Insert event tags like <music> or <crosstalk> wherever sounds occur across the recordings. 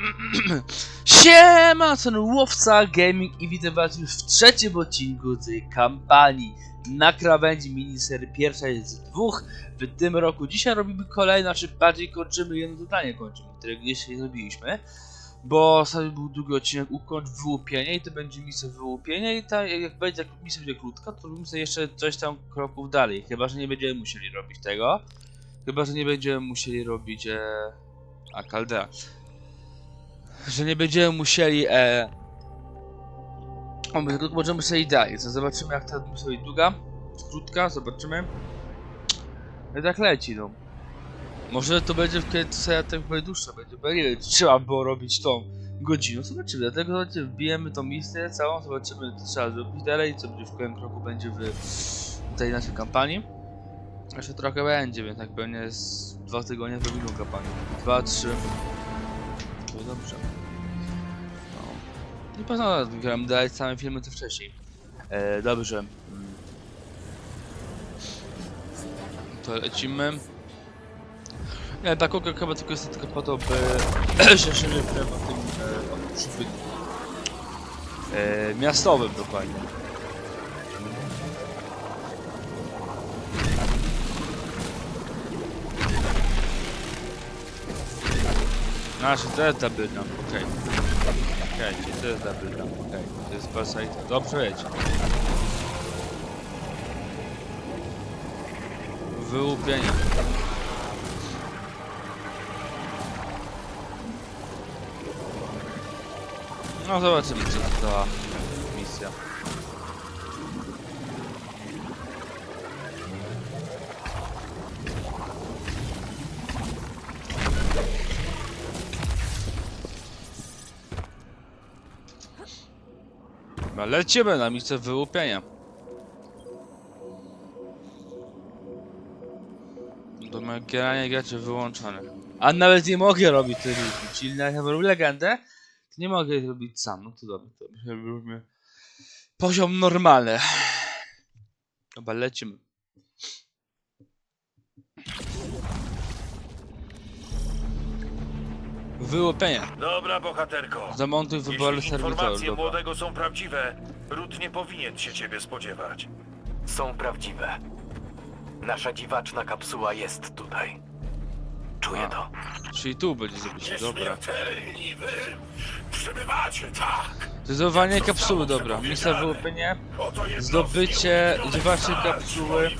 <clears throat> Siema, to Łowca Gaming i witam was już w trzecim odcinku tej kampanii na krawędzi miniserii pierwszej z dwóch w tym roku. Dzisiaj robimy kolejne, znaczy bardziej kończymy jedno zadanie kończymy, którego jeszcze nie zrobiliśmy. Bo sobie był długi odcinek ukończ wyłupienie i to będzie misja wyłupienia i ta, jak będzie jak misja będzie krótka, to robimy sobie jeszcze coś tam kroków dalej. Chyba, że nie będziemy musieli robić tego. Chyba, że nie będziemy musieli robić e... A, że nie będziemy musieli e... O, my tu możemy sobie dalej, zobaczymy jak ta sobie długa, czy krótka, zobaczymy. No i tak leci, no. Może to będzie kiedy sobie tak będzie dłuższa, będzie, bo trzeba było robić tą godzinę, zobaczymy, dlatego zobaczymy, wbijemy tą misję całą, zobaczymy co trzeba zrobić dalej, co będzie w kolejnym kroku będzie w tej naszej kampanii. Jeszcze trochę będzie, więc tak pewnie z dwa tygodnie zrobimy kampanię. Dwa, trzy. To dobrze. No. Nie poznałem, gram dalej same filmy co wcześniej. E, dobrze. To lecimy. Nie, ta koka chyba tylko jest tylko po to, by <clears throat> się szerzyć w tym e, przybytku. E, miastowym dokładnie. Nasz to jest double jump, okej. Okej, to jest double jump, okej. To jest basajt. Dobrze jedź. Wyłupienie. No zobaczymy co to misja. Lecimy na misję wyłupienia. Do magierania graczy wyłączone. A nawet nie mogę robić tej czyli na robię legendę, to nie mogę robić sam. No to dobra, to robimy poziom normalny. Dobra, lecimy. Wyłupienie. Dobra, bohaterko. Zamontuj wybory Jeśli serwitorów. informacje Dobra. młodego są prawdziwe, Ród nie powinien się ciebie spodziewać. są prawdziwe. Nasza dziwaczna kapsuła jest tutaj. Czuję A. to. Czyli tu będzie zrobić, dobra. Nieśmiertelni wy przybywacie tak. Zdobywanie kapsuły, dobra. Misja wyłupienie, zdobycie dziwaczej kapsuły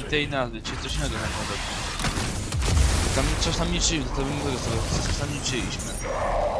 i tej nazwy, czyli coś innego na pewno. Tam coś tam liczyliśmy, to bym mówił sobie, coś tam liczyliśmy. wystąpienia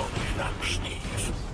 co mnie?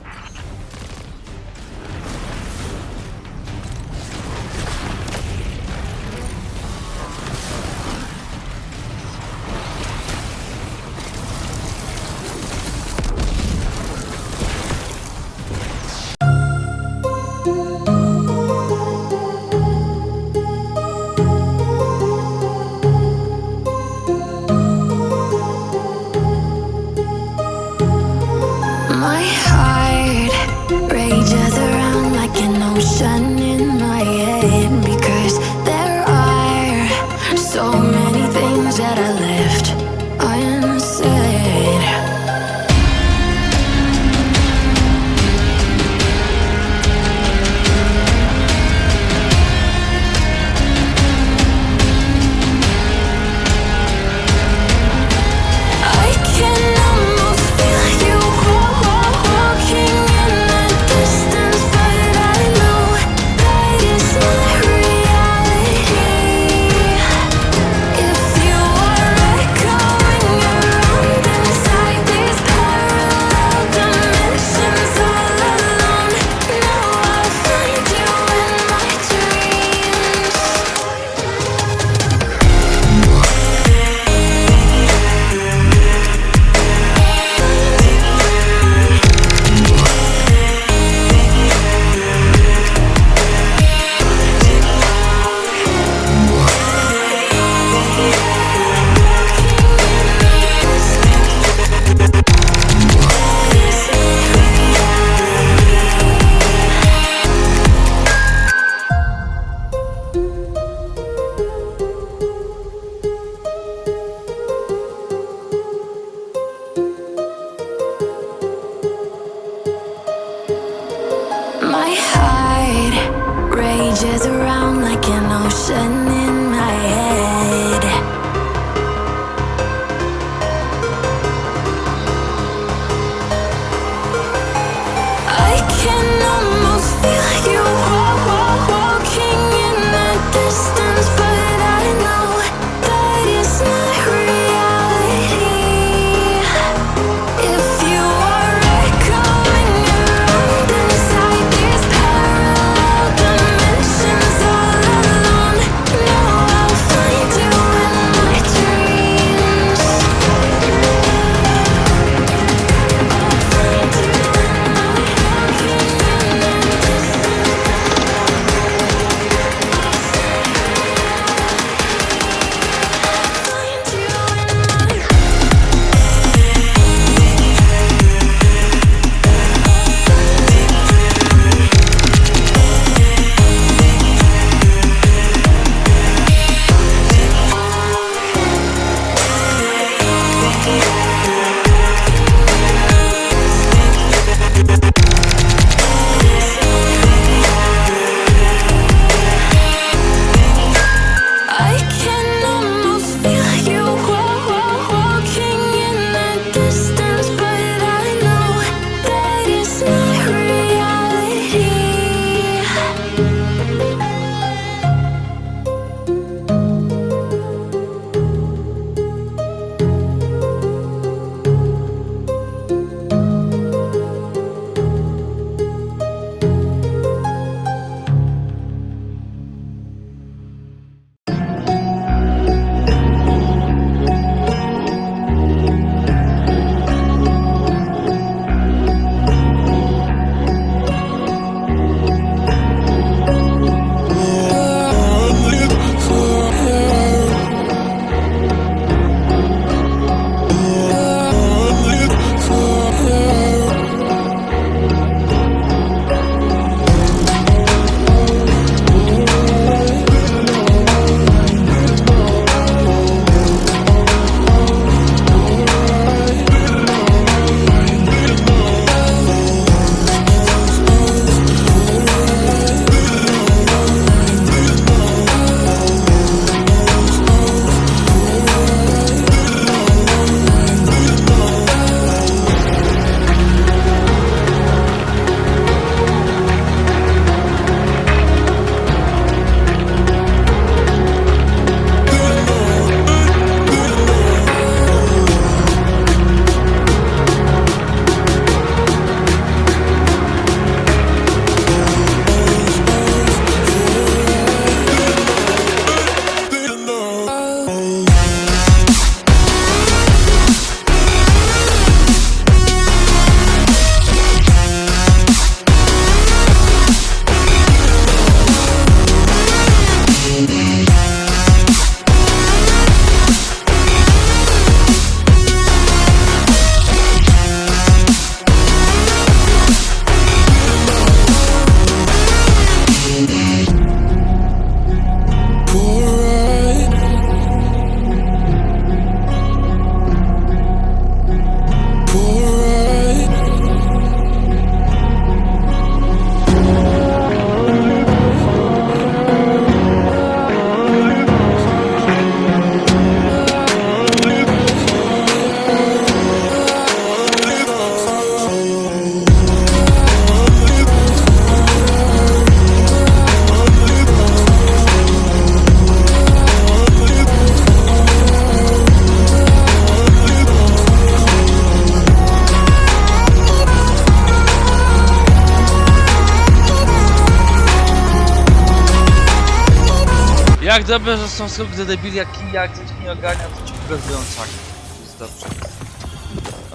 Dobrze, że są do debili, jak jak ktoś nie ogarnia, to ci pokazują czak. To jest dobrze.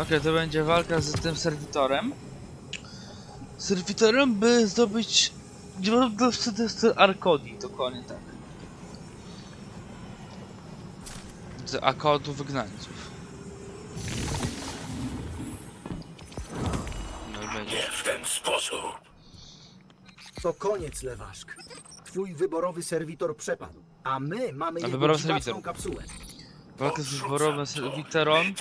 Okej, to będzie walka z tym serwitorem. Serwitorem, by zdobyć... Do wtedy Arkodi, dokładnie tak. Z Akodu wygnańców. No i będzie. Nie w ten sposób. To koniec, Lewaszk. Twój wyborowy serwitor przepadł, a my mamy A wyborowy dziwaczną kapsułę. Walkę z wyborowym to. serwitorem.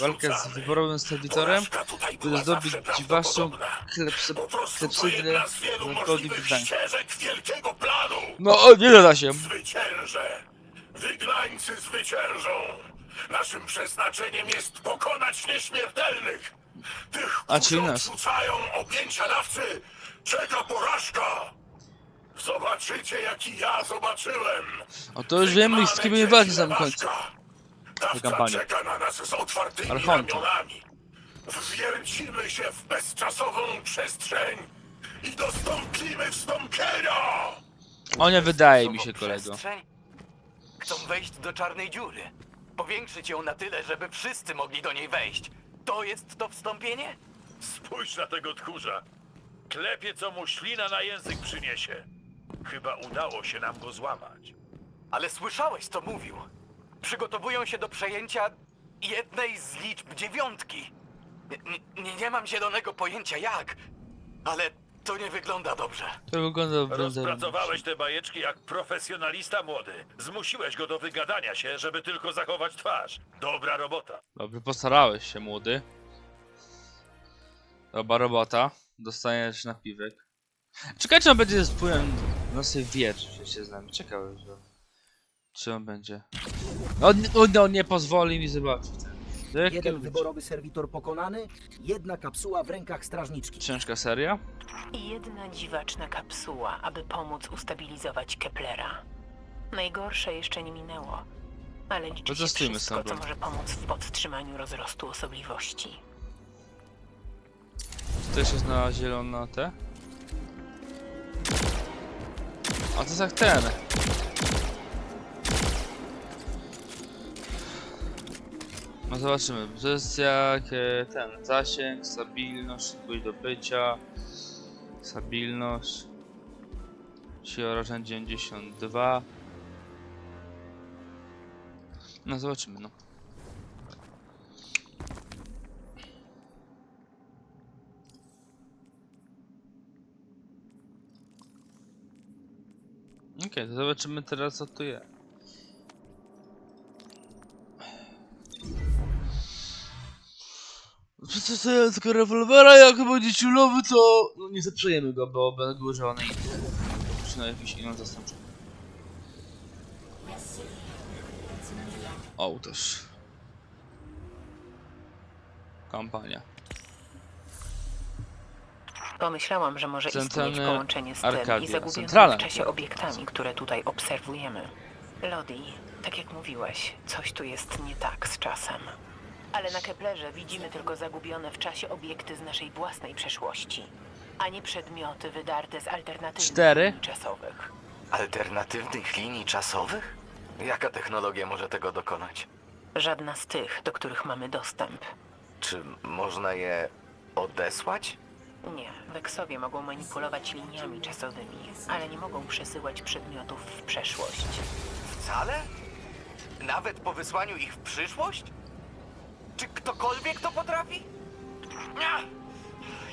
Walkę z wyborowym serwitorem. By zdobyć prawdopodobna. klepsy, Po prostu to klepsydrę jedna z wielu Arkodi możliwych Gdańsk. ścieżek wielkiego planu. No, o, nie da się. Zwyciężę! Wygnańcy zwyciężą! Naszym przeznaczeniem jest pokonać nieśmiertelnych! Tych, A, którzy nas. odrzucają objęcia dawcy, czeka porażka! Zobaczycie, jaki ja zobaczyłem! O, to już wiemy, z kim na samym końcu. Dawca kampanii. czeka na nas z otwartymi Archonta. ramionami. Wwiercimy się w bezczasową przestrzeń i dostąpimy wstąpienia! O nie wydaje mi się, kolego. przestrzeń? Chcą wejść do czarnej dziury. Powiększyć ją na tyle, żeby wszyscy mogli do niej wejść. To jest to wstąpienie? Spójrz na tego tchórza. Klepie, co mu ślina na język przyniesie. Chyba udało się nam go złamać. Ale słyszałeś, co mówił. Przygotowują się do przejęcia jednej z liczb dziewiątki. Nie, nie, nie mam zielonego pojęcia jak, ale to nie wygląda dobrze. To wygląda wygląda. Rozpracowałeś te bajeczki jak profesjonalista młody. Zmusiłeś go do wygadania się, żeby tylko zachować twarz. Dobra robota. Dobrze, postarałeś się, młody. Dobra robota. Dostaniesz napiwek. Czekaj, czy on będzie z wpływem na sobie wiersz się z nami. Ciekawe, że... Czy on będzie... On, on, on nie pozwoli mi zobaczyć. To jak Jeden wyborowy serwitor pokonany, jedna kapsuła w rękach strażniczki. Ciężka seria? I jedna dziwaczna kapsuła, aby pomóc ustabilizować Keplera. Najgorsze jeszcze nie minęło, ale liczy się Protestujmy z tą wszystko, co może pomóc w podtrzymaniu rozrostu osobliwości. Czy też jest na zielono te? A to jest jak ten. No zobaczymy. To jest jak e, ten zasięg, stabilność, szybkość do bycia, stabilność, siła rażeń 92. No zobaczymy, no. Okej, to zobaczymy teraz co tu jest. Przecież ja tylko rewolwera, jak będzie ciulowy, to no nie zaprzejemy go, bo będę używane inne. Przynajmniej jakiś inną zastępczą. O, też. Kampania. Pomyślałam, że może Centralne istnieć połączenie z tym Arkadia. i zagubionymi Centralna w czasie Arkadia. obiektami, które tutaj obserwujemy. Lodi, tak jak mówiłeś, coś tu jest nie tak z czasem. Ale na Keplerze widzimy tylko zagubione w czasie obiekty z naszej własnej przeszłości, a nie przedmioty wydarte z alternatywnych Cztery. linii czasowych. Alternatywnych linii czasowych? Jaka technologia może tego dokonać? Żadna z tych, do których mamy dostęp. Czy można je odesłać? Nie, Weksowie mogą manipulować liniami czasowymi, ale nie mogą przesyłać przedmiotów w przeszłość. Wcale? Nawet po wysłaniu ich w przyszłość? Czy ktokolwiek to potrafi? Nia!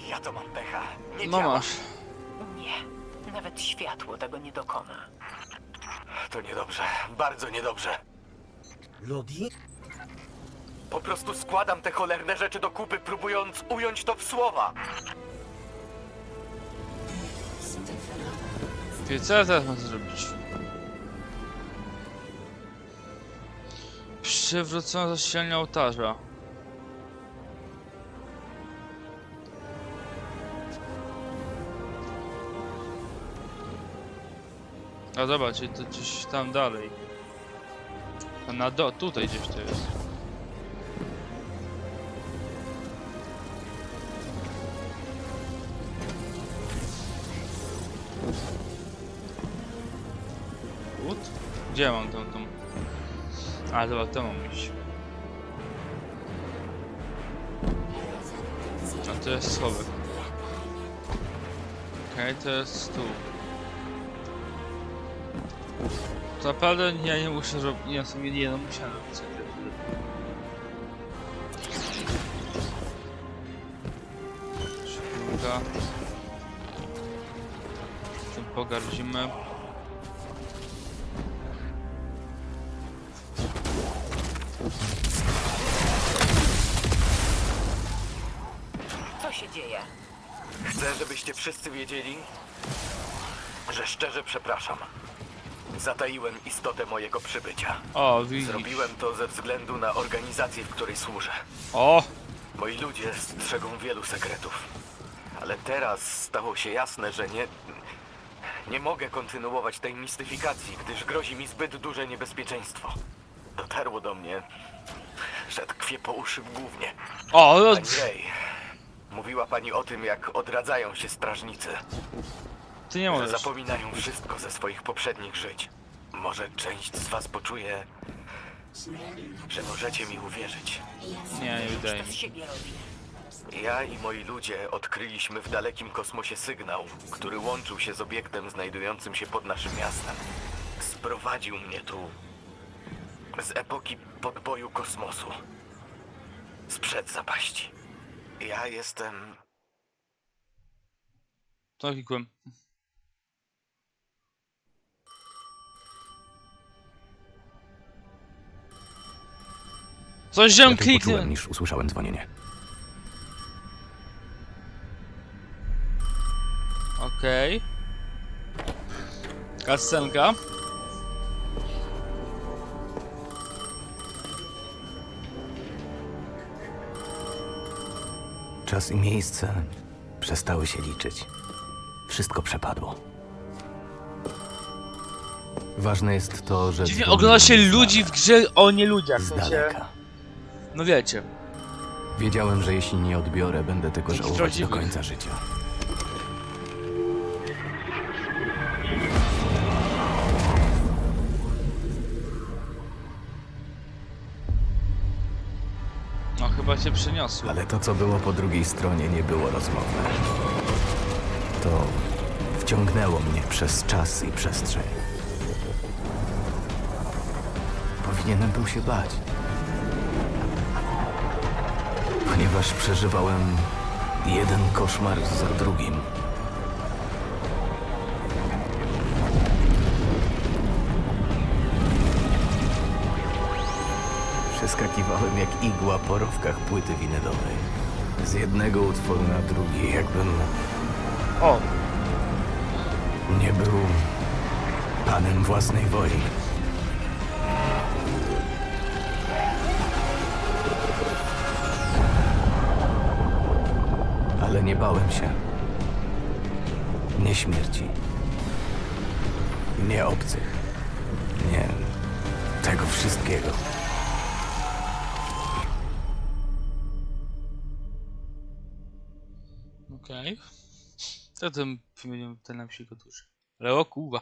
Ja to mam pecha. Nie No działa. masz. Nie, nawet światło tego nie dokona. To niedobrze, bardzo niedobrze. Lodi? Po prostu składam te cholerne rzeczy do kupy, próbując ująć to w słowa. Czyli co ja teraz mam zrobić? Przywrócono zasilanie ołtarza. A dobra, czyli to gdzieś tam dalej. Na do, tutaj gdzieś to jest. Gdzie mam tą tą? A, dobra, to mam iść. A to jest schowek. Okej, to jest tu. To naprawdę ja nie muszę robić. Ja w sumie nie no musiałem robić. Tym pogardzimy. Wszyscy wiedzieli, że szczerze przepraszam. Zataiłem istotę mojego przybycia. O, widzisz. Zrobiłem to ze względu na organizację, w której służę. O! Moi ludzie strzegą wielu sekretów. Ale teraz stało się jasne, że nie. Nie mogę kontynuować tej mistyfikacji, gdyż grozi mi zbyt duże niebezpieczeństwo. Dotarło do mnie, że tkwię po uszy w gównie. O, no, Ray, mówiła pani o tym, jak odradzają się strażnicy, ty nie że możesz. zapominają wszystko ze swoich poprzednich żyć. Może część z was poczuje, że możecie mi uwierzyć. Nie, nie wydaje mi się. Ja i moi ludzie odkryliśmy w dalekim kosmosie sygnał, który łączył się z obiektem znajdującym się pod naszym miastem. Sprowadził mnie tu z epoki podboju kosmosu. Sprzed zapaści. Ja jestem To klikłem. Coś wziąłem Lepiej poczułem kliknę. niż usłyszałem dzwonienie. Okej. Kascenka. Czas i miejsce przestały się liczyć. Wszystko przepadło. Ważne jest to, że. Dziwnie ogląda się ludzi w grze o nie ludziach. Z daleka. no wiecie. Wiedziałem, że jeśli nie odbiorę, będę tego żałować do końca życia. Chyba się przeniosło. Ale to, co było po drugiej stronie, nie było rozmowne. To wciągnęło mnie przez czas i przestrzeń. Powinienem był się bać. Ponieważ przeżywałem jeden koszmar za drugim. Przeskakiwałem jak igła po rowkach płyty winylowej. Z jednego utworu na drugi, jakbym O! nie był panem własnej woli. Ale nie bałem się. Nie śmierci. Nie obcych. Nie tego wszystkiego. To tym wymieniłem ten nam się go duży. Ale o kurwa.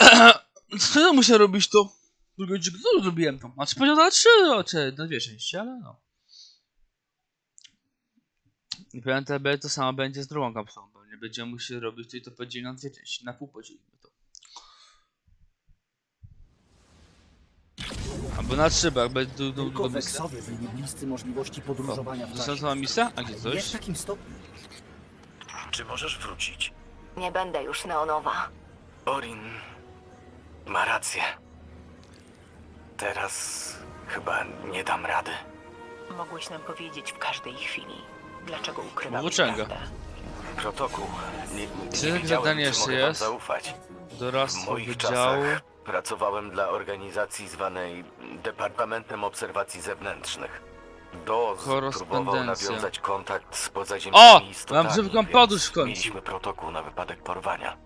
<clears throat> Co ja robić to? Drugie odcinek, co zrobiłem to? Znaczy powiedział na trzy, no, czy na dwie części, ale no. I pamiętaj, to samo będzie z drugą kapsułą. Pewnie będziemy musieli robić to i to podzielić na dwie części, na pół podzielimy to. Albo na trzy, bo będzie du- du- Tylko długo misja. weksowie byli bliscy możliwości podróżowania w czasie. Została misja? A gdzie Nie w coś? takim stopniu. Czy możesz wrócić? Nie będę już neonowa. Orin ma rację. Teraz chyba nie dam rady. Mogłeś nam powiedzieć w każdej chwili, dlaczego ukrywałeś Włóczęga. prawdę. Protokół. Nie, nie Czy wiedziałem, zadanie czy jeszcze mogę wam jest? zaufać. W Doradztwo moich wydziału. czasach pracowałem dla organizacji zwanej Departamentem Obserwacji Zewnętrznych. DOZ próbował Korespondencja. nawiązać kontakt z O! pozaziemnymi istotami, Mam żywką więc podróż w końcu. Mieliśmy protokół na wypadek porwania.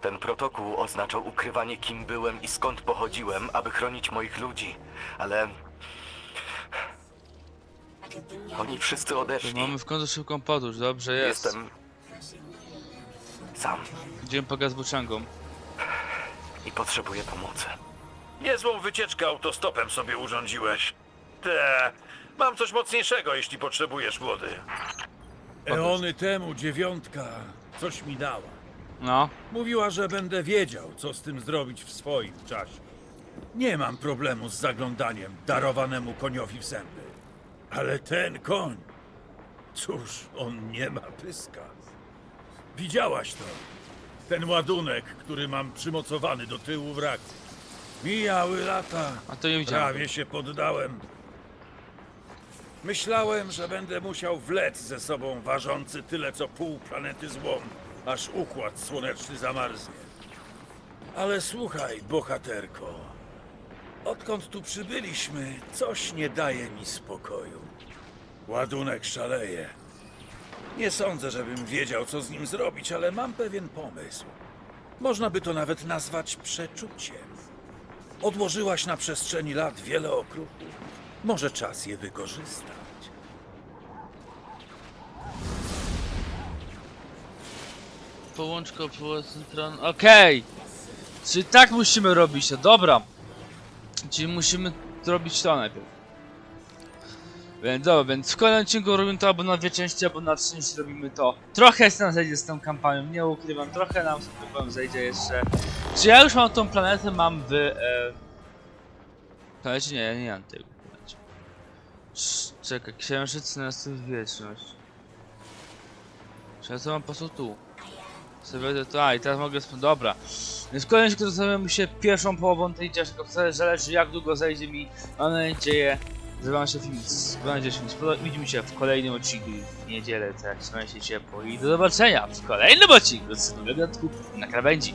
Ten protokół oznaczał ukrywanie kim byłem i skąd pochodziłem, aby chronić moich ludzi. Ale... Oni wszyscy odeszli. mamy w końcu szybką podróż, dobrze jest. Jestem... sam. Idziemy po gaz buczangą. i potrzebuję pomocy. Niezłą wycieczkę autostopem sobie urządziłeś. Te, mam coś mocniejszego, jeśli potrzebujesz wody. Eony temu dziewiątka coś mi dała. No. Mówiła, że będę wiedział, co z tym zrobić w swoim czasie. Nie mam problemu z zaglądaniem darowanemu koniowi w zęby. Ale ten koń... Cóż, on nie ma pyska. Widziałaś to. Ten ładunek, który mam przymocowany do tyłu wraku. Mijały lata. A to nie widziałem. Prawie się poddałem. Myślałem, że będę musiał wlec ze sobą ważący tyle co pół planety złom, aż układ słoneczny zamarznie. Ale słuchaj, bohaterko. Odkąd tu przybyliśmy, coś nie daje mi spokoju. Ładunek szaleje. Nie sądzę, żebym wiedział, co z nim zrobić, ale mam pewien pomysł. Można by to nawet nazwać przeczuciem. Odłożyłaś na przestrzeni lat wiele okruchów. Może czas je wykorzystać. Połączko, połączko, Okej! Czyli tak musimy robić to, dobra. Czyli musimy zrobić to najpierw. Więc dobra, więc w kolejnym odcinku robimy to albo na dwie części, albo na trzy części robimy to. Trochę z nam zejdzie z tą kampanią, nie ukrywam, trochę nam z tym zejdzie jeszcze. Czy ja już mam tą planetę, mam w... E... Planecie? Nie, ja nie mam tego Czekaj, księżyc na wieczność. Czy ja to mam po prostu tu? Sobie to, a i teraz mogę dobra. Więc w kolejnym odcinku zajmiemy się pierwszą połową tej ścieżki, wcale zależy jak długo zajdzie mi. Mam nadzieję, że wam się film, wam się film. Widzimy się w kolejnym odcinku w niedzielę, tak trzymajcie się ciepło i do zobaczenia w kolejnym odcinku z odcinku na krawędzi.